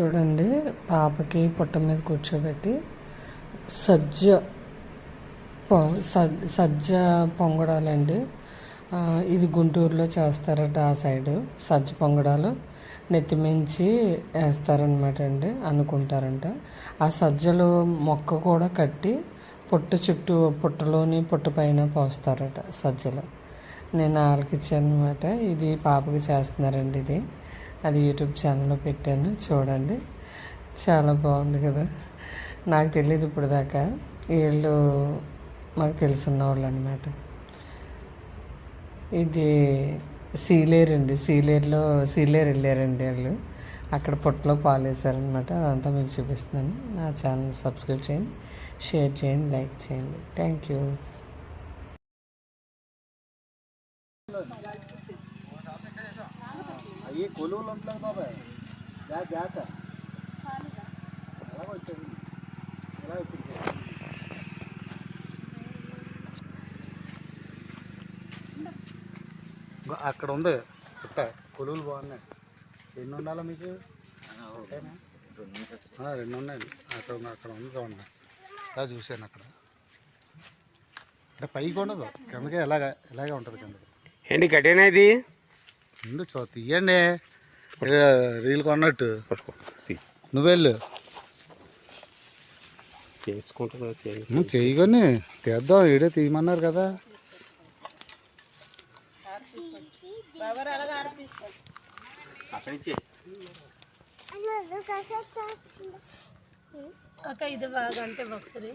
చూడండి పాపకి పుట్ట మీద కూర్చోబెట్టి సజ్జ పొ- సజ్జ పొంగడాలండి. ఇది గుంటూరులో చేస్తారట ఆ సైడు సజ్జ పొంగడాలు. నెత్తిమించి వేస్తారనమాట అండి అనుకుంటారంట. ఆ సజ్జలు మొక్క కూడా కట్టి పుట్ట చుట్టూ పుట్టలోని పుట్ట పైన పోస్తారట సజ్జలు. నేను ఆలకిచ్చాను అనమాట ఇది పాపకి చేస్తున్నారండి ఇది. అది యూట్యూబ్ ఛానల్లో పెట్టాను. చూడండి. చాలా బాగుంది కదా. నాకు తెలియదు ఇప్పుడు దాకా వీళ్ళు మాకు తెలిసిన వాళ్ళు అనమాట ఇది సీలేరు అండి. సీలేరులో సీలేరు వెళ్ళారండి వాళ్ళు. అక్కడ పొట్టలో పాలు వేసారనమాట అదంతా మీకు చూపిస్తున్నాను. నా ఛానల్ సబ్స్క్రైబ్ చేయండి షేర్ చేయండి లైక్ చేయండి. Thank you. అయ్యి కొలువులు ఉంటలేదు బాబాయ్. జా జాత ఎలా వచ్చింది ఎలా వచ్చింది ఇంకో అక్కడ ఉంది. పుట్ట. కొలువులు బాగున్నాయి. ఎన్ని ఉండాలా మీకు రెండు ఉన్నాయి అక్కడ ఉన్న- అక్కడ ఉంది చూడండి అలా చూశాను అక్కడ. అంటే పైకి ఉండదు. కిందకే ఎలాగ ఇలాగే ఉంటుంది కింద ఏంటి కట్టేనా ఇది? చూ తీయండి. రీల్ కొన్నట్టు. నువ్వెళ్ళు. చేసుకుంటున్నా చేయకొని తీద్దాం. ఈడే తీయమన్నారు కదా. అక్క ఇది బాగా అంటే ఒకసారి.